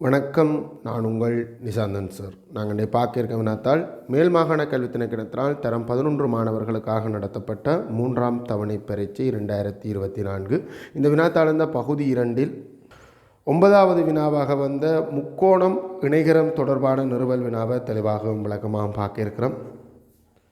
வணக்கம் நான் உங்கள் நிசாந்தன் சார். நாங்கள் இன்றைய பார்க்க வினாத்தால் மேல் மாகாண கல்வி திணைக்கிடத்தினால் தரம் பதினொன்று மாணவர்களுக்காக நடத்தப்பட்ட மூன்றாம் தவணை பரீட்சை ரெண்டாயிரத்தி இருபத்தி நான்கு. இந்த வினாத்தாள் இந்த பகுதி இரண்டில் ஒன்பதாவது வினாவாக வந்த முக்கோணம் இணைகரம் தொடர்பான நிறுவல் வினாவை தெளிவாகவும் விளக்கமாகவும் பார்க்க இருக்கிறோம்.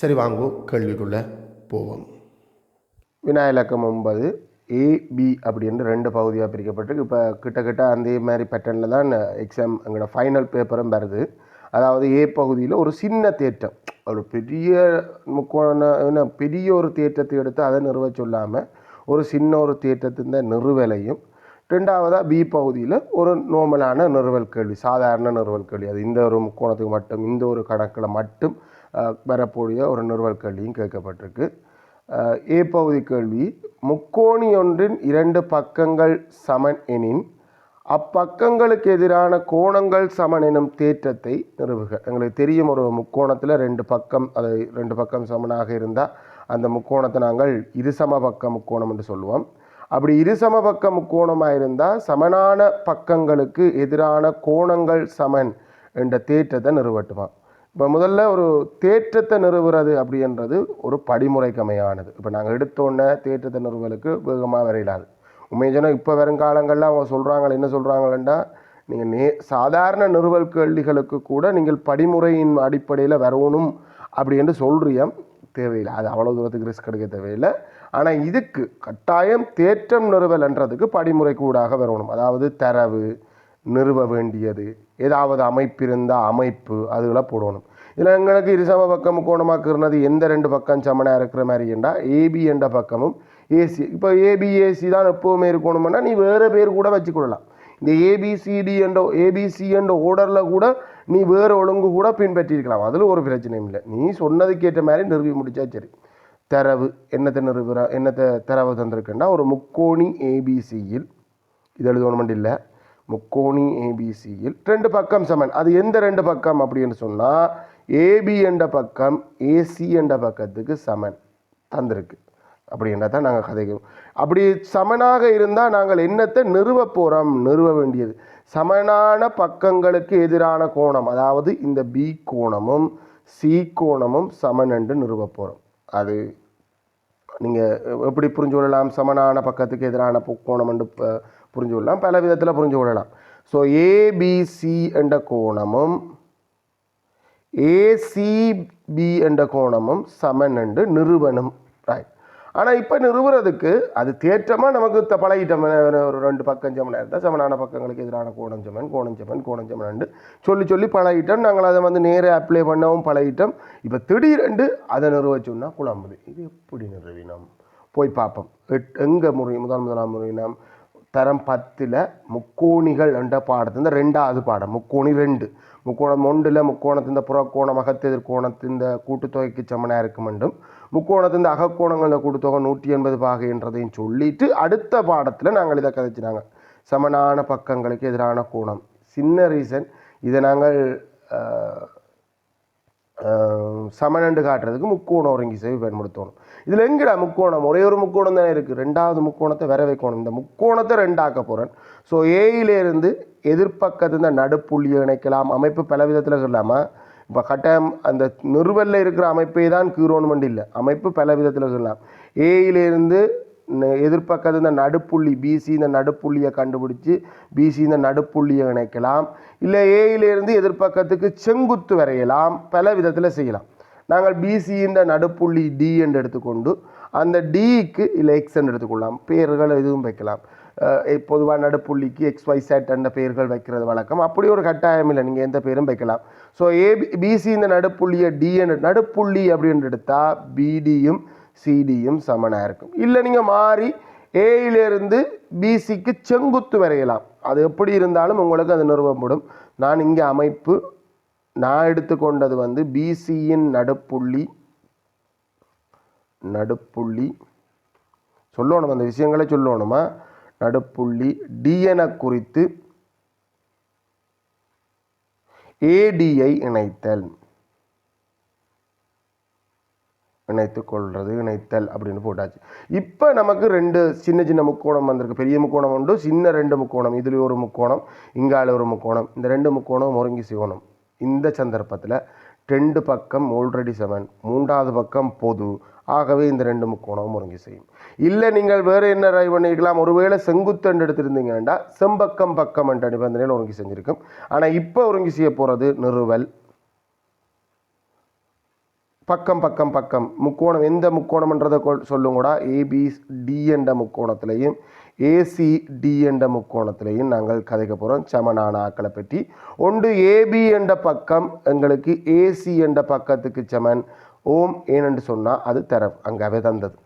சரி வாங்குவோம் கேள்விக்குள்ளே போவோம். வினாயிலக்கம் ஒன்பது ஏ பி அப்படின்னு ரெண்டு பகுதியாக பிரிக்கப்பட்டிருக்கு. இப்போ கிட்டக்கிட்ட அதே மாதிரி பேட்டர்னில் தான் எக்ஸாம் எங்களோட ஃபைனல் பேப்பரும் வருது. அதாவது ஏ பகுதியில் ஒரு சின்ன தேற்றம் ஒரு பெரிய முக்கோண என்ன பெரிய ஒரு தேற்றத்தை எடுத்து அதை நிறுவ சொல்லாமல் ஒரு சின்ன ஒரு தேற்றத்தின் நிறுவலையும் ரெண்டாவதாக பி பகுதியில் ஒரு நோமலான நிறுவல் கேள்வி சாதாரண நிறுவல் கேள்வி. அது இந்த ஒரு முக்கோணத்துக்கு மட்டும் இந்த ஒரு கணக்கில் மட்டும் வரக்கூடிய ஒரு நிறுவல் கேள்வியும் கேட்கப்பட்டிருக்கு. ஏ பகுதி கேள்வி முக்கோணி ஒன்றின் இரண்டு பக்கங்கள் சமன் எனின் அப்பக்கங்களுக்கு எதிரான கோணங்கள் சமன் எனும் தேற்றத்தை நிறுவுக. எங்களுக்கு தெரியும் ஒரு முக்கோணத்தில் ரெண்டு பக்கம் அது ரெண்டு பக்கம் சமனாக இருந்தால் அந்த முக்கோணத்தை நாங்கள் இருசம பக்க முக்கோணம் என்று சொல்லுவோம். அப்படி இருசம பக்க முக்கோணமாக இருந்தால் சமனான பக்கங்களுக்கு எதிரான கோணங்கள் சமன் என்ற தேற்றத்தை நிறுவட்டுமா? இப்போ முதல்ல ஒரு தேற்றத்தை நிறுவுறது அப்படின்றது ஒரு படிமுறைக்கமையானது இப்போ நாங்கள் எடுத்தோன்னே தேற்றத்தை நிறுவலுக்கு வேகமாக வரையிடாது உண்மையை சொன்னால் இப்போ வருங்காலங்களில் அவங்க சொல்கிறாங்க என்ன சொல்கிறாங்களா நீங்கள் நே சாதாரண நிறுவல் கேள்விகளுக்கு கூட நீங்கள் படிமுறையின் அடிப்படையில் வரணும் அப்படி என்று சொல்றியம் தேவையில்லை. அது அவ்வளோ தூரத்துக்கு ரிஸ்க் எடுக்க தேவையில்லை. ஆனால் இதுக்கு கட்டாயம் தேற்றம் நிறுவல்ன்றதுக்கு படிமுறை கூடாக வரணும். அதாவது தரவு நிறுவ வேண்டியது. ஏதாவது அமைப்பு இருந்தால் அமைப்பு அதுகளை போடணும். இதில் எங்களுக்கு இருசம பக்கம் கோணமாக்குறது எந்த ரெண்டு பக்கம் சமனாக இருக்கிற மாதிரி என்றால் ஏபி என்ற பக்கமும் ஏசி இப்போ ஏபிஏசி தான் எப்போவுமே இருக்கணும்னா நீ வேறு பேர் கூட வச்சுக்கொள்ளலாம். இந்த ஏபிசிடி என்ற ஏபிசி என்ற ஓர்டரில் கூட நீ வேறு ஒழுங்கு கூட பின்பற்றியிருக்கலாம். அதில் ஒரு பிரச்சனையும் இல்லை. நீ சொன்னதுக்கேற்ற மாதிரி நிறுவி முடித்தா சரி. தரவு என்னத்தை நிறுவுற என்னத்தை தரவு தந்திருக்குன்னா ஒரு முக்கோணி ஏபிசியில் இது எழுதணும் இல்லை முக்கோணி ஏபிசியில் ரெண்டு பக்கம் சமன். அது எந்த ரெண்டு பக்கம் அப்படின்னு சொன்னால் ஏபி என்ற பக்கம் ஏசி என்ற பக்கத்துக்கு சமன் தந்திருக்கு. அப்படின்றத தான் நாங்கள் கதைக்கிறோம் அப்படி சமனாக இருந்தால் நாங்கள் என்னத்தை நிறுவ போகிறோம் நிறுவ வேண்டியது. சமனான பக்கங்களுக்கு எதிரான கோணம் அதாவது இந்த பி கோணமும் சி கோணமும் சமன் என்று நிறுவ போகிறோம் அது நீங்கள் எப்படி புரிஞ்சு கொள்ளலாம்? சமனான பக்கத்துக்கு எதிரான கோணம் என்று இப்போ புரிஞ்சு கொள்ளலாம் பல விதத்தில் புரிஞ்சு கொள்ளலாம் ஸோ ஏபிசி என்ற கோணமும் ஏசிபி என்ற கோணமும் சமன் என்று நிறுவனம். ரைட் ஆனால் இப்போ நிறுவுறதுக்கு அது தேற்றமாக நமக்கு த- பழகிட்டோம். ஒரு ஒரு ரெண்டு பக்கம் சமனாக இருந்தால் சமனான பக்கங்களுக்கு எதிரான கோணம் சமன் கோணம் சமன் கோணம் சொல்லி சொல்லி பழகிட்டோம். நாங்கள் அதை வந்து நேரே அப்ளை பண்ணவும் பழகிட்டோம். இப்போ திடீரெண்டு அதை நிறுவச்சோம்னா குழம்புது. இது எப்படி நிறுவினோம்? போய் பார்ப்போம். எட் எங்கே முறை? முதல் முதலாம் முறையினம் தரம் பத்தில் முக்கோணிகள் என்ற பாடத்து இந்த ரெண்டாவது பாடம் முக்கோணி ரெண்டு. முக்கோணம் ஒன்றில் முக்கோணத்தின் புறக்கோணம் அகத்தெதிர்கோணத்தின் இந்த கூட்டுத்தொகைக்கு சமனாக இருக்கும் என்றும் முக்கோணத்தின் அகக்கோணங்கள் கூட்டுத்தொகை நூற்றி எண்பது பாகை என்றதையும் சொல்லிட்டு அடுத்த பாடத்தில் நாங்கள் இதை கதைச்சினாங்க. சமனான பக்கங்களுக்கு எதிரான கோணம். சின்ன ரீசன் இதை நாங்கள் சமனண்டு காட்டுறதுக்கு முக்கோணம் ஒருங்கி சேவை பயன்படுத்தணும் இதில் எங்கடா முக்கோணம்? ஒரே ஒரு முக்கோணம் தானே இருக்குது ரெண்டாவது முக்கோணத்தை வர வைக்கணும். இந்த முக்கோணத்தை ரெண்டாக்க போகிறேன் ஸோ ஏயிலேருந்து எதிர்ப்பக்கத்து இந்த நடுப்புள்ளியை இணைக்கலாம். அமைப்பு பல விதத்தில் இருக்கலாமா? இப்போ கட்டாயம் அந்த நிறுவலில் இருக்கிற அமைப்பை தான் கீரோன்மெண்ட் இல்லை. அமைப்பு பல விதத்தில் இருக்கலாம். ஏயிலேருந்து எதிர்ப்பக்கத்து இந்த நடுப்புள்ளி பிசி இந்த நடுப்புள்ளியை கண்டுபிடிச்சி பிசி இந்த நடுப்புள்ளியை இணைக்கலாம். இல்லை ஏயிலேருந்து எதிர்ப்பக்கத்துக்கு செங்குத்து வரையலாம். பல விதத்தில் செய்யலாம். நாங்கள் பிசியின் நடுப்புள்ளி டி என்று எடுத்துக்கொண்டு அந்த டிக்கு இல்லை எக்ஸ் என்று எடுத்துக்கொள்ளலாம். பேர்கள் எதுவும் வைக்கலாம். பொதுவாக நடுப்புள்ளிக்கு எக்ஸ் ஒய் செட் என்ற பெயர்கள் வைக்கிறது வழக்கம். அப்படி ஒரு கட்டாயம் இல்லை. நீங்கள் எந்த பேரும் வைக்கலாம். ஸோ ஏபி பிசி இந்த நடுப்புள்ளியை டி என்று நடுப்புள்ளி அப்படின்னு எடுத்தால் பிடியும் சிடியும் சமனாக இருக்கும். இல்லை நீங்கள் மாறி ஏயிலிருந்து பிசிக்கு செங்குத்து வரையலாம். அது எப்படி இருந்தாலும் உங்களுக்கு அது நிறுவப்படும். நான் இங்கே அமைப்பு நான் எடுத்துக்கொண்டது வந்து பிசியின் நடுப்புள்ளி நடுப்புள்ளி. சொல்லணும் அந்த விஷயங்களை சொல்லணுமா? நடுப்புள்ளி டிஎன குறித்து ஏடியை இணைத்தல். இணைத்து கொள்வது இணைத்தல் அப்படின்னு போட்டாச்சு. இப்போ நமக்கு ரெண்டு சின்ன சின்ன முக்கோணம் வந்திருக்கு. பெரிய முக்கோணம் உண்டு சின்ன ரெண்டு முக்கோணம். இதுலேயும் ஒரு முக்கோணம் இங்கால ஒரு முக்கோணம். இந்த ரெண்டு முக்கோணம் ஒருங்கி சிவணும் இந்த சந்தர்ப்பத்தில் ரெண்டு பக்கம் ஆல்ரெடி செவன் மூன்றாவது பக்கம் பொது. ஆகவே இந்த ரெண்டு முக்கோணமும் ஒருங்கி செய்யும். இல்லை நீங்கள் வேறு என்ன ட்ரை பண்ணிக்கலாம் ஒருவேளை செங்குத்தண்டு எடுத்திருந்தீங்கன்னா செம்பக்கம் பக்கம் என்ற நிபந்தனையில் ஒருங்கி செஞ்சிருக்கும். ஆனால் இப்போ ஒருங்கி செய்ய போகிறது நிறுவல். பக்கம் பக்கம் பக்கம். முக்கோணம் எந்த முக்கோணம்ன்றதை கொ- சொல்லுங்கூடா? ஏபி டி என்ற முக்கோணத்திலையும் ஏசிடி என்ற முக்கோணத்திலையும் நாங்கள் கதைக்க போகிறோம் சமனான ஆக்களை பற்றி. ஒன்று ஏபி என்ற பக்கம் எங்களுக்கு ஏசி என்ற பக்கத்துக்கு சமன். ஓம் ஏனென்று சொன்னால் அது தர அங்கே தந்தது.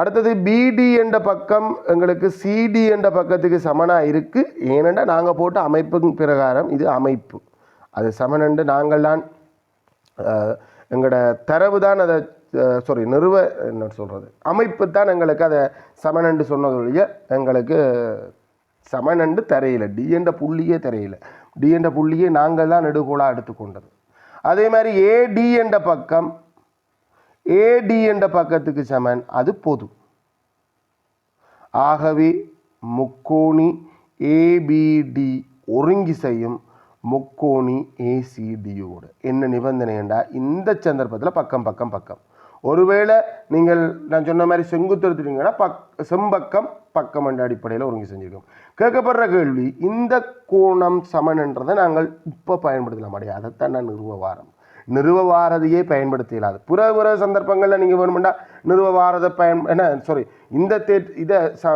அடுத்தது பிடி என்ற பக்கம் எங்களுக்கு சிடி என்ற பக்கத்துக்கு சமனாக இருக்குது ஏனென்றால் நாங்கள் போட்ட அமைப்பு பிரகாரம் இது அமைப்பு. அது சமனண்டு நாங்கள் தான் எங்களோட தரவு தான் அதை சாரி நிறுவ என்ன சொல்கிறது அமைப்பு தான் எங்களுக்கு அதை சமனண்டு சொன்னதொழிய எங்களுக்கு சமனண்டு தரையில. டிஎன்ற புள்ளியே தரையில. டிஎன்ற புள்ளியே நாங்கள் தான் நெடுகோலாக எடுத்துக்கொண்டது. அதே மாதிரி ஏடி என்ற பக்கம் ஏடி என்ற பக்கத்துக்கு சமன் அது பொது. ஆகவே முக்கோணி ஏபிடி ஒருங்கி செய்யும் முக்கோணி ஏசிடியோடு என்ன நிபந்தனை என்றால் இந்த சந்தர்ப்பத்தில் பக்கம் பக்கம் பக்கம். ஒருவேளை நீங்கள் நான் சொன்ன மாதிரி செங்குத்து எடுத்துட்டீங்கன்னா பக் செம்பக்கம் பக்கம் என்ற அடிப்படையில் ஒருங்கி செஞ்சுருக்கோம். கேட்கப்படுற கேள்வி இந்த கோணம் சமன்ன்றதை நாங்கள் இப்போ பயன்படுத்தலாம். அடையா அதைத்தான் நான் நிறுவ வாரம். நிறுவ வாரதையே பயன்படுத்த இயலாது. புற புற சந்தர்ப்பங்களில் நீங்கள் வேணுமெண்டா நிறுவ வாரதை பயன் என்ன சாரி இந்த தே இதை ச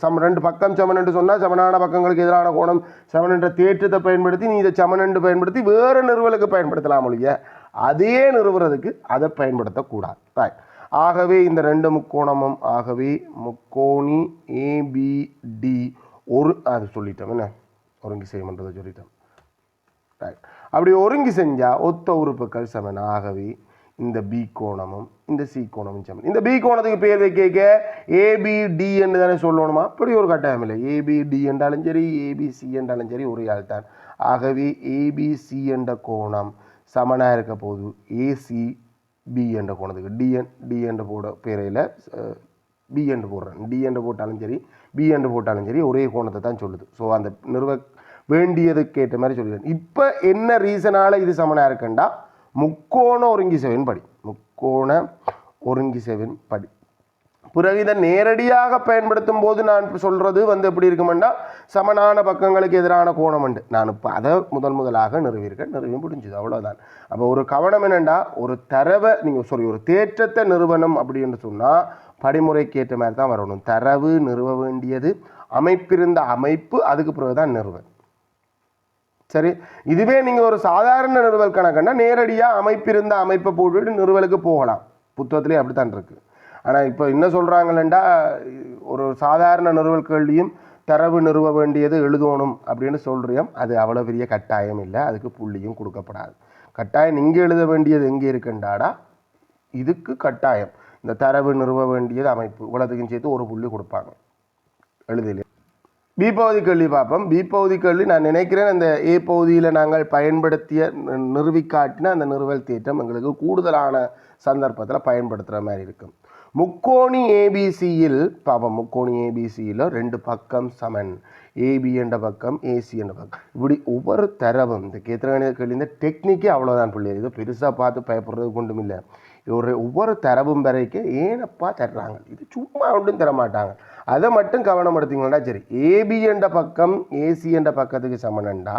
சம ரெண்டு பக்கம் சமனண்டு சொன்னால் சமனான பக்கங்களுக்கு எதிரான கோணம் சமனன்ற என்ற தேற்றத்தை பயன்படுத்தி நீ இதை சமனண்டு பயன்படுத்தி வேறு நிறுவலுக்கு பயன்படுத்தலாம் ஒழிய. அதே நிறுவுறதுக்கு அதை பயன்படுத்தக்கூடாது. ரைட் ஆகவே இந்த ரெண்டு முக்கோணமும் ஆகவே முக்கோணி ஏபிடி ஒரு அது சொல்லிட்டோம் என்ன? ஒருங்கி செய்யமன்றதை சொல்லிட்டோம். ரைட் அப்படி ஒருங்கி செஞ்சால் ஒத்த உறுப்புகள் சமன். ஆகவே இந்த பி கோணமும் இந்த சி கோணமும் சமன். இந்த பி கோணத்துக்கு பேர் வைக்க ஏபிடி என்று தானே சொல்லணுமா? அப்படி ஒரு கட்டாயம் இல்லை. ஏபிடி என்றாலும் சரி ஏபிசி என்றாலும் சரி ஒரு ஆள் தான் ஆகவே ஏபிசி என்ற கோணம் சமனாக இருக்க போது ஏசி பி என்ற கோணத்துக்கு டிஎன் டி என்ற போட பேரையில் பி என்று போடுறேன் டி என்று போட்டாலும் சரி பி என்று போட்டாலும் சரி ஒரே கோணத்தை தான் சொல்லுது. ஸோ அந்த நிறுவ வேண்டியதுக்கு ஏற்ற மாதிரி சொல்லிடுறேன் இப்போ என்ன ரீசனால் இது சமனாக இருக்குண்டா? முக்கோண ஒருங்கி செவன் படி. முக்கோண ஒருங்கி செவன் படி. பிறகு இதை நேரடியாக பயன்படுத்தும் போது நான் சொல்கிறது சொல்றது வந்து எப்படி இருக்குமெண்டா சமனான பக்கங்களுக்கு எதிரான கோணம் உண்டு. நான் இப்போ அதை முதல் முதலாக நிறுவியிருக்கேன் நிறுவி முடிஞ்சுது அவ்வளோதான் அப்போ ஒரு கவனம் என்னென்னா ஒரு தரவை நீங்கள் சாரி ஒரு தேற்றத்தை நிறுவனம் அப்படின்னு சொன்னால் படிமுறைக்கு ஏற்ற மாதிரி தான் வரணும். தரவு நிறுவ வேண்டியது அமைப்பிருந்த அமைப்பு அதுக்கு பிறகு தான் நிறுவன் சரி இதுவே நீங்கள் ஒரு சாதாரண நிறுவல் கணக்குன்னா நேரடியாக அமைப்பிருந்த அமைப்பை போட்டுட்டு நிறுவலுக்கு போகலாம். புத்தகத்திலே அப்படித்தான் இருக்குது ஆனால் இப்போ என்ன சொல்கிறாங்களேண்டா ஒரு சாதாரண நிறுவல் கேள்வியும் தரவு நிறுவ வேண்டியது எழுதணும் அப்படின்னு சொல்றியோம் அது அவ்வளோ பெரிய கட்டாயம் இல்லை. அதுக்கு புள்ளியும் கொடுக்கப்படாது. கட்டாயம் இங்கே எழுத வேண்டியது எங்கே இருக்குண்டாடா? இதுக்கு கட்டாயம். இந்த தரவு நிறுவ வேண்டியது அமைப்பு. இவ்வளோத்துக்கும் சேர்த்து ஒரு புள்ளி கொடுப்பாங்க. எழுதிலே. பி பகுதி கேள்வி பார்ப்போம். பி பகுதி கேள்வி நான் நினைக்கிறேன் அந்த ஏ பகுதியில் நாங்கள் பயன்படுத்திய நிறுவிக்காட்டின அந்த நிறுவல் தேற்றம் எங்களுக்கு கூடுதலான சந்தர்ப்பத்தில் பயன்படுத்துகிற மாதிரி இருக்கும். முக்கோணி ஏபிசியில் பாவம் முக்கோணி ஏபிசியில் ரெண்டு பக்கம் சமன். ஏபி என்ற பக்கம் ஏசி என்ற பக்கம். இப்படி ஒவ்வொரு தரவும் இந்த கேத்திரகணித கேள்வி இந்த டெக்னிக்கே அவ்வளோதான் பிள்ளைகள் இது பெருசாக பார்த்து பயப்படுறது கொண்டும் இல்லை. ஒரு ஒவ்வொரு தரவும் வரைக்கும் ஏனப்பா தர்றாங்க. இது சும்மா ஒன்றும் தர மாட்டாங்க அதை மட்டும் கவனம் எடுத்தீங்கன்னா சரி. ஏபி என்ற பக்கம் ஏசி என்ற பக்கத்துக்கு சமனண்டா?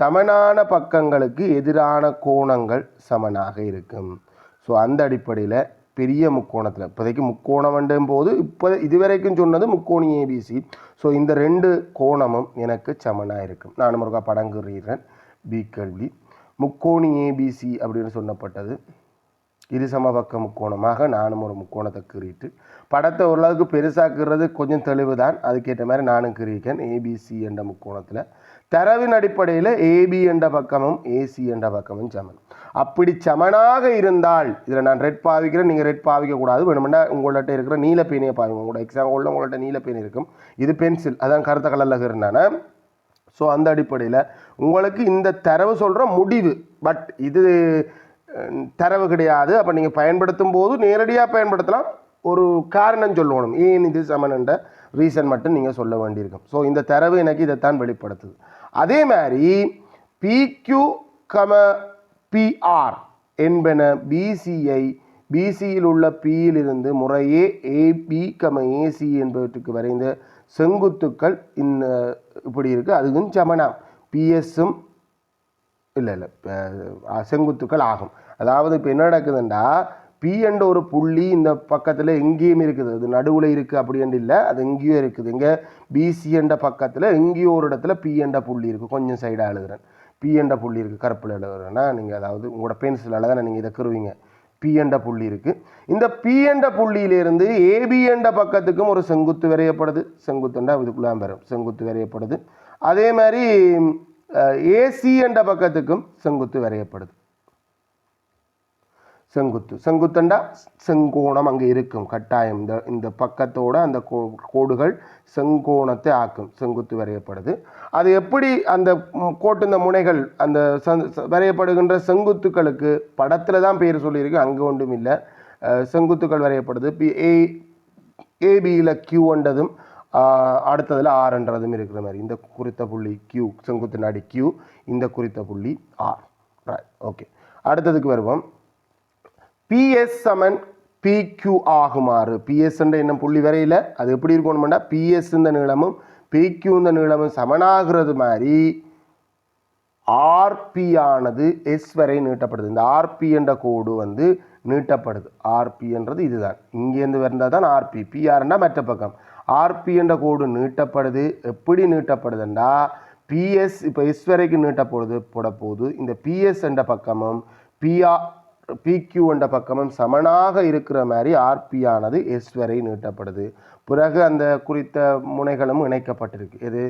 சமனான பக்கங்களுக்கு எதிரான கோணங்கள் சமனாக இருக்கும். ஸோ அந்த அடிப்படையில் பெரிய முக்கோணத்தில். இப்போதைக்கு முக்கோணம் வேண்டும் போது இப்போ இதுவரைக்கும் சொன்னது முக்கோணி ஏபிசி ஸோ இந்த ரெண்டு கோணமும் எனக்கு சமனாக இருக்கும். நான் முருகா படம் பி கேள்வி முக்கோணி ஏபிசி அப்படின்னு சொன்னப்பட்டது இரு சமபக்க முக்கோணமாக நானும் ஒரு முக்கோணத்தை கீறிட்டு படத்தை ஓரளவுக்கு பெருசாக்குறது கொஞ்சம் தெளிவு தான் அதுக்கேற்ற மாதிரி நானும் கீறியிருக்கேன். ஏபிசி என்ற முக்கோணத்தில். தரவின் அடிப்படையில் ஏபி என்ற பக்கமும் ஏசி என்ற பக்கமும் சமன். அப்படி சமனாக இருந்தால் இதில் நான் ரெட் பாவிக்கிறேன் நீங்கள் ரெட் பாவிக்கக்கூடாது வேணுமெண்டா உங்கள்கிட்ட இருக்கிற நீல பேனையை பாருங்க உங்களோட எக்ஸாம் உள்ள உங்கள்கிட்ட நீல பேனை இருக்கும். இது பென்சில் அதான் கருத்த கலரில் இருந்தானே ஸோ அந்த அடிப்படையில் உங்களுக்கு இந்த தரவு சொல்கிற முடிவு. பட் இது தரவு கிடையாது. அப்போ நீங்கள் பயன்படுத்தும் போது நேரடியாக பயன்படுத்தலாம். ஒரு காரணம் சொல்லணும். ஏன் இது சமனன்ற ரீசன் மட்டும் நீங்கள் சொல்ல வேண்டியிருக்கும். ஸோ இந்த தரவு எனக்கு இதைத்தான் வெளிப்படுத்துது. அதே மாதிரி பிக்யூ கம பிஆர் என்பன பிசிஐ பிசியில் உள்ள பியிலிருந்து முறையே ஏபி கம ஏசி என்பவற்றுக்கு வரைந்த செங்குத்துக்கள் இந்த இப்படி இருக்குது அதுவும் சமனாம். பிஎஸ்ஸும் இல்லை இல்லை. செங்குத்துக்கள் ஆகும். அதாவது இப்போ என்ன நடக்குதுண்டா? பி என்ற ஒரு புள்ளி இந்த பக்கத்தில் எங்கேயும் இருக்குது. அது நடுவில் இருக்குது அப்படின்னு இல்லை அது எங்கேயோ இருக்குது. இங்கே பிசி என்ற பக்கத்தில் எங்கேயோ ஒரு இடத்துல பி என்ற புள்ளி இருக்குது கொஞ்சம் சைடாக எழுதுறேன். பி என்ற புள்ளி இருக்குது கருப்பில் எழுதுறேன்னா நீங்கள் அதாவது உங்களோட பென்சிலால் தான் நீங்கள் இதை கருவீங்க. பி என்ற புள்ளி இருக்குது இந்த பி என்ற புள்ளியிலிருந்து ஏபி என்ற பக்கத்துக்கும் ஒரு செங்குத்து வரையப்படுது. செங்குத்துண்டா இதுக்குள்ளே வரும். செங்குத்து வரையப்படுது. அதே மாதிரி ஏசி என்ற பக்கத்துக்கும் செங்குத்து வரையப்படுது. செங்குத்து. செங்குத்துண்டா செங்கோணம் அங்கே இருக்கும். கட்டாயம். இந்த இந்த பக்கத்தோட அந்த கோ- கோடுகள் செங்கோணத்தை ஆக்கும். செங்குத்து வரையப்படுது. அது எப்படி அந்த கோட்டு இந்த முனைகள் அந்த வரையப்படுகின்ற செங்குத்துக்களுக்கு படத்தில் தான் பேர் சொல்லியிருக்கு அங்கே ஒன்றும் இல்லை. செங்குத்துக்கள் வரையப்படுது. பி ஏ ஏபியில் கியூன்றதும் அடுத்ததில் ஆர்ன்றதும் இருக்கிற மாதிரி. இந்த குறித்த புள்ளி கியூ செங்குத்து நாடி கியூ இந்த குறித்த புள்ளி ஆர் ரைட் ஓகே அடுத்ததுக்கு வருவோம். பிஎஸ் சமன் பிக்யூ ஆகுமாறு. பிஎஸ் என்ற என்ன புள்ளி வரையில்? அது எப்படி இருக்கணும்னா பிஎஸ் இந்த நீளமும் பிக்யூ இந்த நீளமும் சமனாகிறது மாதிரி ஆர்பி ஆனது எஸ் வரை நீட்டப்படுது. இந்த ஆர்பி என்ற கோடு வந்து நீட்டப்படுது. ஆர்பின்றது இதுதான். இங்கேருந்து வந்தால் தான் ஆர்பி பிஆர்னா மற்ற பக்கம். ஆர்பி என்ற கோடு நீட்டப்படுது. எப்படி நீட்டப்படுதுண்டா பிஎஸ் இப்போ எஸ் வரைக்கும் நீட்டப்படுது போட போகுது இந்த பிஎஸ் என்ற பக்கமும் பிஆர் பிக்யூ என்ற பக்கமும் சமனாக இருக்கிற மாதிரி ஆர்பியானது எஸ் வரை நீட்டப்படுது. பிறகு அந்த குறித்த முனைகளும் இணைக்கப்பட்டிருக்கு. எது?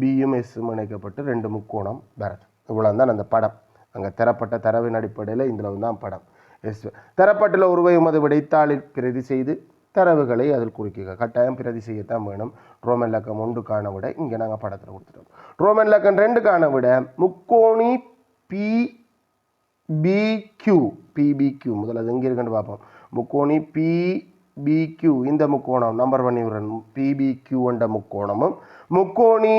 பியும் எஸ்ஸும் இணைக்கப்பட்டு ரெண்டு முக்கோணம் வரது இவ்வளோ தான் அந்த படம். அங்கே தரப்பட்ட தரவின் அடிப்படையில் இதில் தான் படம். எஸ் தரப்பட்டுள்ள உருவை உமது விடைத்தாளில் பிரதி செய்து தரவுகளை அதில் குறிக்குக. கட்டாயம் பிரதி செய்யத்தான் வேணும். ரோமன் லக்கம் ஒன்றுக்கான விட இங்கே நாங்கள் படத்தில் கொடுத்துருவோம் ரோமன் லக்கம் ரெண்டுக்கான விட முக்கோணி பி பிக்யூ பிபிக்யூ முதல்ல அது எங்கே இருக்குன்னு பார்ப்போம். முக்கோணி பி இந்த முக்கோணம். நம்பர் பண்ணி விடணும் பிபிக்யூ என்ற முக்கோணமும் முக்கோணி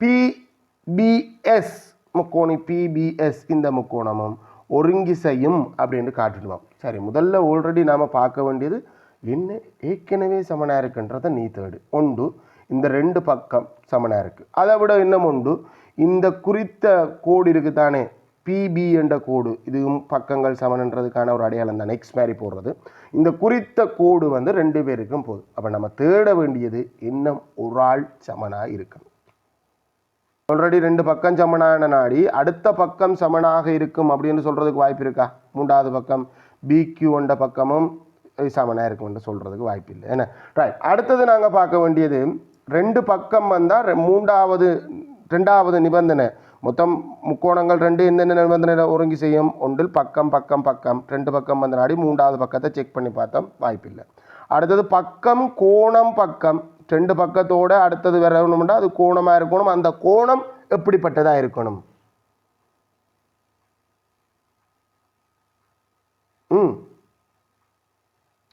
பிபிஎஸ் முக்கோணி பிபிஎஸ் இந்த முக்கோணமும் ஒருங்கி செய்யும் அப்படின்னு காட்டிடுவோம். சரி முதல்ல ஆல்ரெடி நாம் பார்க்க வேண்டியது என்ன ஏற்கனவே சமனாக இருக்குன்றதை நீ தேடு. ஒன்று இந்த ரெண்டு பக்கம் சமனாக இருக்குது அதை விட இன்னும் உண்டு. இந்த குறித்த கோடு இருக்குது தானே பிபி என்ற கோடு. இதுவும் பக்கங்கள் சமன்ன்றதுக்கான ஒரு அடையாளம் தான். நெக்ஸ்ட் மாதிரி போடுறது. இந்த குறித்த கோடு வந்து ரெண்டு பேருக்கும் போதும். அப்போ நம்ம தேட வேண்டியது இன்னும் ஒரு ஆள் சமனாக இருக்கணும். ஆல்ரெடி ரெண்டு பக்கம் சமனான நாடி அடுத்த பக்கம் சமனாக இருக்கும் அப்படின்னு சொல்கிறதுக்கு வாய்ப்பு இருக்கா? மூன்றாவது பக்கம் பிக்யூ என்ற பக்கமும் சமனாக இருக்கும்னு சொல்கிறதுக்கு வாய்ப்பு இல்லை என்ன? ரைட் அடுத்தது நாங்கள் பார்க்க வேண்டியது ரெண்டு பக்கம் வந்தால் மூன்றாவது ரெண்டாவது நிபந்தனை. மொத்தம் முக்கோணங்கள் ரெண்டு என்னென்ன நிபந்தனை ஒருங்கி செய்யும்? ஒன்றில் பக்கம் பக்கம் பக்கம். ரெண்டு பக்கம் வந்தனாடி மூன்றாவது பக்கத்தை செக் பண்ணி பார்த்தோம். வாய்ப்பில்லை. அடுத்தது பக்கம் கோணம் பக்கம். ரெண்டு பக்கத்தோடு அடுத்தது வரணும்னா அது கோணமாக இருக்கணும். அந்த கோணம் எப்படிப்பட்டதாக இருக்கணும்? ம்.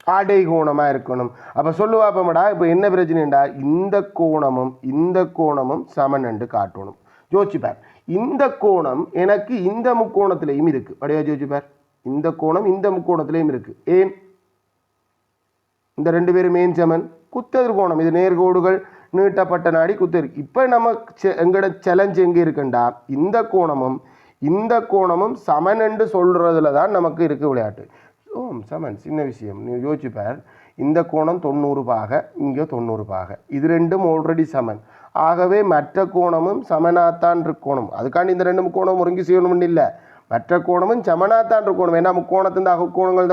ஆடை கோணமாக இருக்கணும். அப்போ சொல்லுவாப்பமடா இப்போ என்ன பிரச்சனைண்டா? இந்த கோணமும் இந்த கோணமும் சமன் என்று காட்டணும். ஜோதிச்சுப்பார் இந்த கோணம் எனக்கு இந்த முக்கோணத்திலையும் இருக்கு. வடிவா ஜோதிச்சுப்பார் இந்த கோணம் இந்த முக்கோணத்திலையும் இருக்கு. ஏன்? இந்த ரெண்டு பேரும் ஏன் சமன்? குத்தெதிர் கோணம். இது நேர்கோடுகள் நீட்டப்பட்ட நாடி குத்தெதிர் இப்போ நம்ம செ- எங்களோட சேலஞ்ச் எங்கே இருக்குண்டா? இந்த கோணமும் இந்த கோணமும் சமன் என்று சொல்றதுல தான் நமக்கு இருக்கு விளையாட்டு. ஓம் சமன். சின்ன விஷயம். நீ யோசிச்சுப்பார் இந்த கோணம் தொண்ணூறு பாக இங்கே தொண்ணூறு பாக. இது ரெண்டும் ஆல்ரெடி சமன். ஆகவே மற்ற கோணமும் சமனாத்தான் இருக்கணும். அதுக்காண்டி இந்த ரெண்டு கோணம் ஒருங்கி செய்யணும்னு இல்லை. மற்ற கோணமும் சமனாத்தான் இருக்கணும். ஏன்னா முக்கோணத்தின் தான்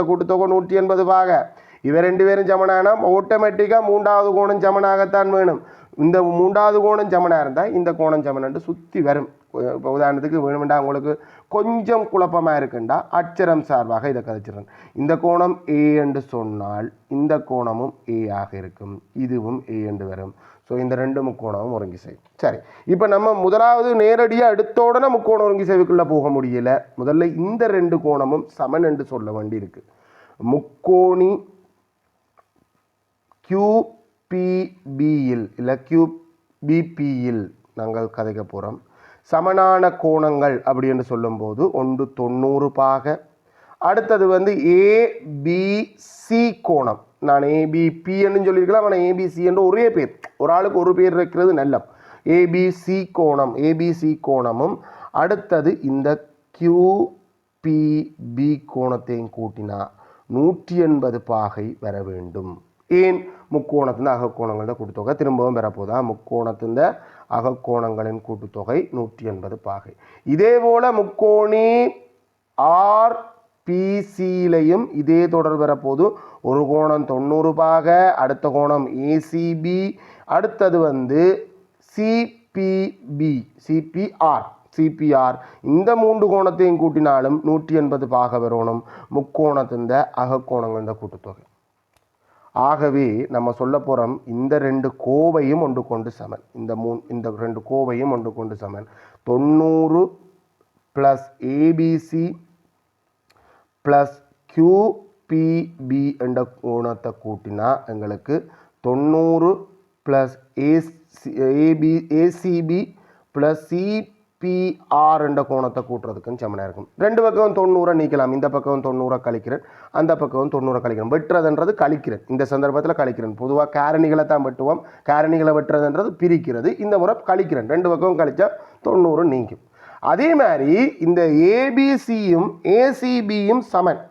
கூட்டுத்தொகை நூற்றி எண்பது பாக. இவை ரெண்டு பேரும் சமனானா ஆட்டோமேட்டிக்காக மூன்றாவது கோணம் சமனாகத்தான் வேணும். இந்த மூன்றாவது கோணம் சமனாக இருந்தால் இந்த கோணம் சமனன்ட்டு சுற்றி வரும். இப்போ உதாரணத்துக்கு வேணுமெண்டா உங்களுக்கு கொஞ்சம் குழப்பமாக இருக்குண்டா அச்சரம் சார்பாக இதை கதைச்சிடறேன். இந்த கோணம் ஏ என்று சொன்னால் இந்த கோணமும் ஏ ஆக இருக்கும். இதுவும் ஏ என்று வரும். ஸோ இந்த ரெண்டு முக்கோணமும் ஒருங்கி செய்யும் சரி இப்போ நம்ம முதலாவது நேரடியாக அடுத்தோடனே முக்கோண முக்கோணம் ஒருங்கி செய்வுக்குள்ளே போக முடியல. முதல்ல இந்த ரெண்டு கோணமும் சமன் என்று சொல்ல வேண்டி இருக்கு. முக்கோணி கியூபிபியில் இல்லை கியூபிபியில் நாங்கள் கதைக்க போகிறோம். சமனான கோணங்கள் அப்படி என்று சொல்லும்போது ஒன்று தொண்ணூறு பாக. அடுத்தது வந்து ஏபிசி கோணம். நான் ஏபிபின்னு சொல்லியிருக்கலாம். ஆனால் ஏபிசி என்ற ஒரே பேர். ஒரு ஆளுக்கு ஒரு பேர் வைக்கிறது நல்ல ஏபிசி கோணம். ஏபிசி கோணமும். அடுத்தது இந்த கியூபிபி கோணத்தையும் கூட்டினா நூற்றி எண்பது பாகை வர வேண்டும். ஏன் முக்கோணத்தின் அகக்கோணங்களோட கூட்டுத்தொகை? திரும்பவும் பெறப்போதா முக்கோணத்தின் அகக்கோணங்களின் கூட்டுத்தொகை நூற்றி எண்பது பாகை. இதே போல முக்கோணி ஆர் பிசியிலையும் இதே தொடர் வரப்போது ஒரு கோணம் தொண்ணூறு பாக அடுத்த கோணம் ஏசிபி அடுத்தது வந்து சிபிபி சிபிஆர் சிபிஆர் இந்த மூன்று கோணத்தையும் கூட்டினாலும் நூற்றி எண்பது பாக வரணும். முக்கோணத்தின் அகக்கோணங்களின் கூட்டுத்தொகை. ஆகவே நம்ம சொல்ல போகிறோம் இந்த ரெண்டு கோவையும் ஒன்று கொண்டு சமன். இந்த மூ இந்த ரெண்டு கோவையும் ஒன்று கொண்டு சமன். தொண்ணூறு ப்ளஸ் ஏபிசி ப்ளஸ் கியூபிபி என்ற கோணத்தை கூட்டினா எங்களுக்கு தொண்ணூறு plus AC AB ACB plus BR என்ற கோணத்தை கூட்டுறதுக்குன்னு செம்மனாக இருக்கும். ரெண்டு பக்கம் தொண்ணூறை நீக்கலாம். இந்த பக்கம் தொண்ணூறை கழிக்கிறேன். அந்த பக்கம் தொண்ணூறை கழிக்கிறேன். வெட்டுறதுன்றது கழிக்கிறேன். இந்த சந்தர்ப்பத்தில் கழிக்கிறேன். பொதுவாக கேரணிகளை தான் வெட்டுவோம். கேரணிகளை வெட்டுறதுன்றது பிரிக்கிறது. இந்த முறை கழிக்கிறேன். ரெண்டு பக்கம் கழித்தா தொண்ணூறு நீங்கும் அதே மாதிரி இந்த ஏபிசியும் ஏசிபியும் சமன்.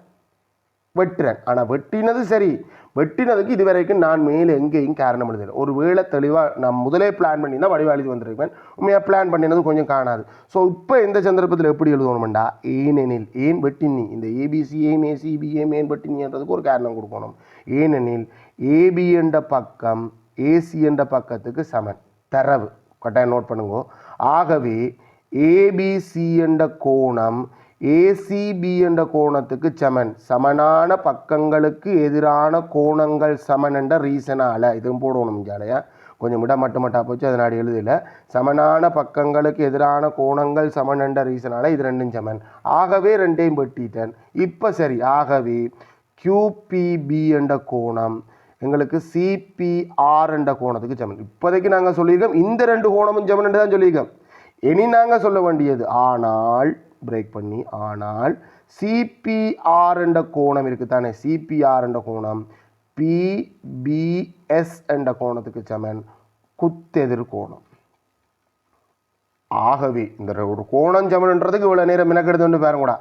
வெட்டுறேன். ஆனால் வெட்டினது சரி. வெட்டினதுக்கு இது வரைக்கும் நான் மேலே எங்கேயும் காரணம் எழுதலை ஒரு வேளை தெளிவாக நான் முதலே பிளான் பண்ணி தான் வடிவாளி வந்திருப்பேன். உண்மையாக பிளான் பண்ணினது கொஞ்சம் காணாது. ஸோ இப்போ இந்த சந்தர்ப்பத்தில் எப்படி எழுதணும்டா? ஏனெனில் ஏன் வெட்டினி? இந்த ஏபிசி ஏன் ஏசிபி ஏன் ஏன் வெட்டினின்றதுக்கு ஒரு காரணம் கொடுக்கணும். ஏனெனில் ஏபி என்ற பக்கம் ஏசி என்ற பக்கத்துக்கு சமன். தரவு. கட்டாயம் நோட் பண்ணுங்க. ஆகவே ஏபிசி என்ற கோணம் ஏசிபி என்ற கோணத்துக்கு சமன். சமனான பக்கங்களுக்கு எதிரான கோணங்கள் சமன் என்ற ரீசனால இதுவும் போடணும் ஜாலையா கொஞ்சம் விட மட்டும் மட்டா போச்சு அதனால எழுதல. சமனான பக்கங்களுக்கு எதிரான கோணங்கள் சமன் என்ற ரீசனால இது ரெண்டும் சமன். ஆகவே ரெண்டையும் வெட்டிட்டேன். இப்போ சரி ஆகவே கியூபிபி என்ற கோணம் எங்களுக்கு சிபிஆர் என்ற கோணத்துக்கு சமன். இப்போதைக்கு நாங்கள் சொல்லியிருக்கோம் இந்த ரெண்டு கோணமும் சமன் என்று தான் சொல்லியிருக்கோம். இனி நாங்கள் சொல்ல வேண்டியது ஆனால் பிரேக் பண்ணி ஆனால் சிபிஆர் என்ற கோணம் இருக்குது தானே சிபிஆர் என்ற கோணம் பிபிஎஸ் என்ற கோணத்துக்கு சமன். குத்தெதிர் கோணம். ஆகவே இந்த ஒரு கோணம் சமன்ன்றதுக்கு இவ்வளோ நேரம் மினக்கெடுத்து பாருங்கடா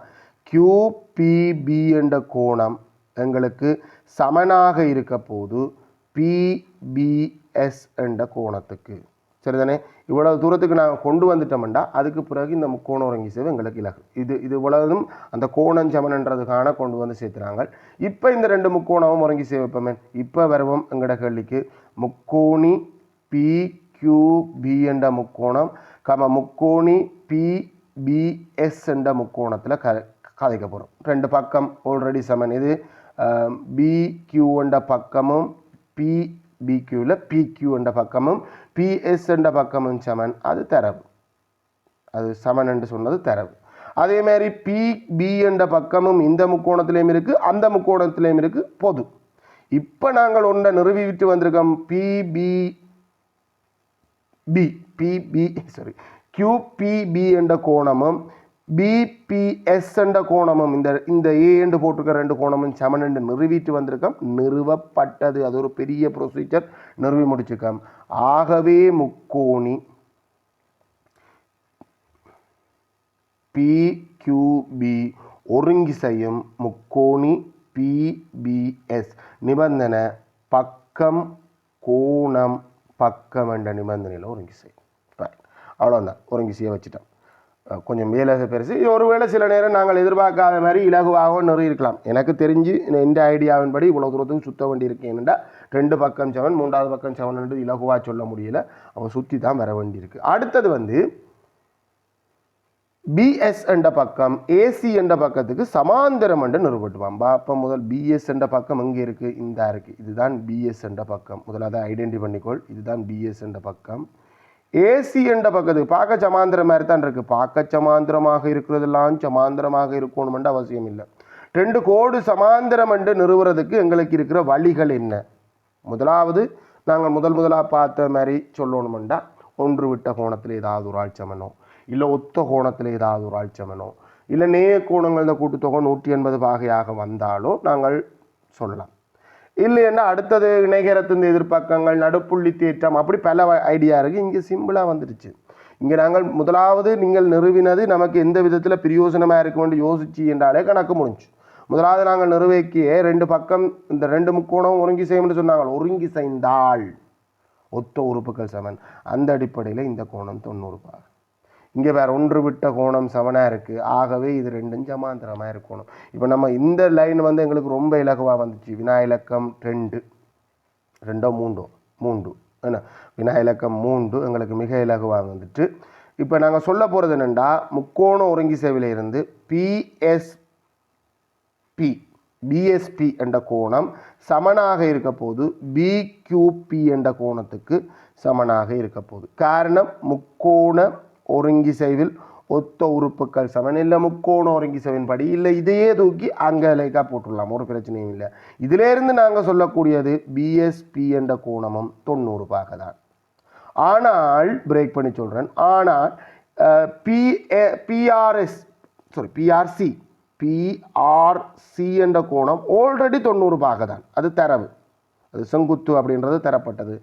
கியூபிபி என்ற கோணம் எங்களுக்கு சமனாக இருக்க போது பிபிஎஸ் என்ற கோணத்துக்கு. சரிதானே? இவ்வளவு தூரத்துக்கு நாங்கள் கொண்டு வந்துட்டோம்டா அதுக்கு பிறகு இந்த முக்கோண உறங்கி சேவை எங்களுக்கு இலகு. இது இது இவ்வளவும் அந்த கோணம் சமனன்றதுக்கான கொண்டு வந்து சேர்த்துறாங்க. இப்போ இந்த ரெண்டு முக்கோணமும் உறங்கி சேவைப்போமே இப்போ வருவோம் எங்களோட கேள்விக்கு. முக்கோணி பி கியூ பி என்ற முக்கோணம் கம முக்கோணி பி பிஎஸ் என்ற முக்கோணத்தில் க கதைக்க போகிறோம் ரெண்டு பக்கம் ஆல்ரெடி சமன். இது பி கியூ என்ற பக்கமும் பி பிக்யூவில் பிக்யூ என்ற பக்கமும் பிஎஸ் என்ற பக்கமும் சமன் அது தரவு. அது சமன் என்று சொன்னது தரவு. அதே மாதிரி பி பி என்ற பக்கமும் இந்த முக்கோணத்திலையும் இருக்குது அந்த முக்கோணத்திலையும் இருக்குது பொது. இப்போ நாங்கள் ஒன்றை நிறுவிவிட்டு வந்திருக்கோம் PB P PB sorry QPB என்ற கோணமும் பிபிஎஸ் என்ற கோணமும் இந்த இந்த ஏ போட்டிருக்க ரெண்டு கோணமும் சமன் என்று நிறுவிட்டு வந்திருக்கோம். நிறுவப்பட்டது. அது ஒரு பெரிய ப்ரொசீஜர் நிறுவி முடிச்சிருக்கோம். ஆகவே முக்கோணி பிக்யூபி ஒருங்கிசையும் முக்கோணி பிபிஎஸ் நிபந்தனை பக்கம் கோணம் பக்கம் என்ற நிபந்தனையில் ஒருங்கிசை. செய்யும் அவ்வளோதான் ஒருங்கிசையை வச்சுட்டோம். கொஞ்சம் மேலாக பெருசு. இது ஒருவேளை சில நேரம் நாங்கள் எதிர்பார்க்காத மாதிரி இலகுவாகவும் நிறைய இருக்கலாம் எனக்கு தெரிஞ்சு இந்த ஐடியாவின்படி இவ்வளோ தூரத்துக்கு சுத்த வேண்டி இருக்கேன்டா ரெண்டு பக்கம் செவன் மூன்றாவது பக்கம் செவன் என்று இலகுவாக சொல்ல முடியல. அவன் சுற்றி தான் வர வேண்டியிருக்கு அடுத்தது வந்து பிஎஸ் என்ற பக்கம் ஏசி என்ற பக்கத்துக்கு சமாந்தரம் என்று நிறுவட்டுவான் அப்போ முதல் பிஎஸ் என்ற பக்கம் எங்கே இருக்குது இந்த இருக்குது இதுதான் பிஎஸ் என்ற பக்கம். முதல்ல அதை ஐடென்டி பண்ணிக்கொள். இதுதான் பிஎஸ் என்ற பக்கம். ஏசி என்ற பக்கத்து பார்க்க சமாந்திரம் மாதிரி தான் இருக்குது பார்க்க சமாந்திரமாக இருக்கிறதெல்லாம் சமாந்திரமாக இருக்கணுமென்று அவசியம் இல்லை. ரெண்டு கோடு சமாந்திரம் என்று நிறுவுறதுக்கு எங்களுக்கு இருக்கிற வழிகள் என்ன? முதலாவது நாங்கள் முதல் முதலாக பார்த்த மாதிரி சொல்லணுமெண்டா ஒன்று விட்ட கோணத்தில் ஏதாவது ஒரு ஆழ்ச்சமனோ இல்லை ஒத்த கோணத்தில் ஏதாவது ஒரு ஆழ்ச்சமனோ இல்லை நேய கோணங்கள் இந்த கூட்டுத்தொகை நூற்றி எண்பது பாகையாக வந்தாலும் நாங்கள் சொல்லலாம். இல்லைன்னா அடுத்தது இணைகரத்தின் எதிர்ப்பக்கங்கள் நடுப்புள்ளி தேற்றம் அப்படி பல ஐடியா இருக்குது இங்கே சிம்பிளாக வந்துடுச்சு இங்கே நாங்கள் முதலாவது நீங்கள் நிறுவினது நமக்கு எந்த விதத்தில் பிரயோசனமாக இருக்கும்னு யோசிச்சு என்றாலே கணக்கு முடிஞ்சு. முதலாவது நாங்கள் நிறுவிக்கிய ரெண்டு பக்கம் இந்த ரெண்டு முக்கோணம் ஒருங்கி செய்யும்னு சொன்னாங்க ஒருங்கி செய்தால் ஒத்த உறுப்புகள் சமன். அந்த அடிப்படையில் இந்த கோணம் தொண்ணூறுபாக இங்கே வேற ஒன்று விட்ட கோணம் சமனாக இருக்குது ஆகவே இது ரெண்டும் சமாந்திரமாக இருக்கணும். இப்போ நம்ம இந்த லைன் வந்து எங்களுக்கு ரொம்ப இலகுவாக வந்துச்சு. வினா இலக்கம் ரெண்டு. ரெண்டோ மூண்டோ மூண்டு என்ன? வினா இலக்கம் மூன்று எங்களுக்கு மிக இலகுவாக வந்துட்டு இப்போ நாங்கள் சொல்ல போகிறது என்னென்னா முக்கோண ஒருங்கி சேவையில் இருந்து பிஎஸ்பி பிஎஸ்பி என்ற கோணம் சமனாக இருக்க போது பிக்யூபி என்ற கோணத்துக்கு சமனாக இருக்க போகுது காரணம் முக்கோண ஒருங்கிசைவில் ஒத்த உறுப்புகள் சமன் இல்லை முக்கோண ஒருங்கிசைவின் படி இல்லை. இதையே தூக்கி அங்கே லைக்காக போட்டுடலாம். ஒரு பிரச்சனையும் இல்லை. இதிலேருந்து நாங்கள் சொல்லக்கூடியது பிஎஸ்பி என்ற கோணமும் தொண்ணூறு பார்க்க தான். ஆனால் பிரேக் பண்ணி சொல்கிறேன் ஆனால் B BRS sorry BRC BRC என்ற கோணம் ஆல்ரெடி தொண்ணூறு பாக தான். அது தரவு. அது செங்குத்து அப்படின்றது தரப்பட்டது.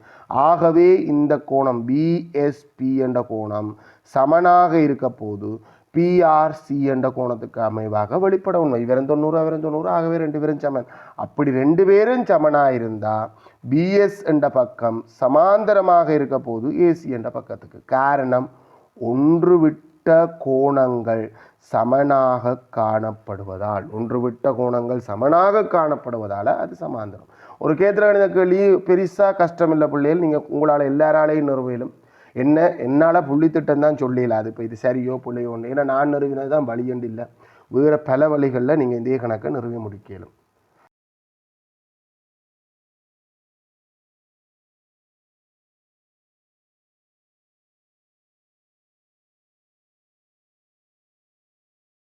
ஆகவே இந்த கோணம் பிஎஸ்பி என்ற கோணம் சமனாக இருக்க போது பிஆர்சி என்ற கோணத்துக்கு அமைவாக வெளிப்பட உண்மை. இவரும் தொண்ணூறு அவரும் தொண்ணூறு ஆகவே ரெண்டு பேரும் சமன். அப்படி ரெண்டு பேரும் சமனாக இருந்தால் பிஎஸ் என்ற பக்கம் சமாந்தரமாக இருக்க போது ஏசி என்ற பக்கத்துக்கு. காரணம் ஒன்று விட்ட கோணங்கள் சமனாக காணப்படுவதால். ஒன்று விட்ட கோணங்கள் சமனாக காணப்படுவதால் அது சமாந்தரம். ஒரு கேத்திர கணித கேள்வி பெருசாக கஷ்டம் இல்லை பிள்ளைகள். நீங்கள் உங்களால் எல்லாராலையும் நிறுவையிலும் என்ன என்னால் புள்ளி திட்டம் தான் சொல்லல அது இப்போ இது சரியோ புள்ளையோ ஒன்று ஏன்னா நான் நிறுவினது தான் வழியண்டு இல்லை. வேறு பல வழிகளில் நீங்கள் இந்திய கணக்கை நிறுவி முடிக்கலும்.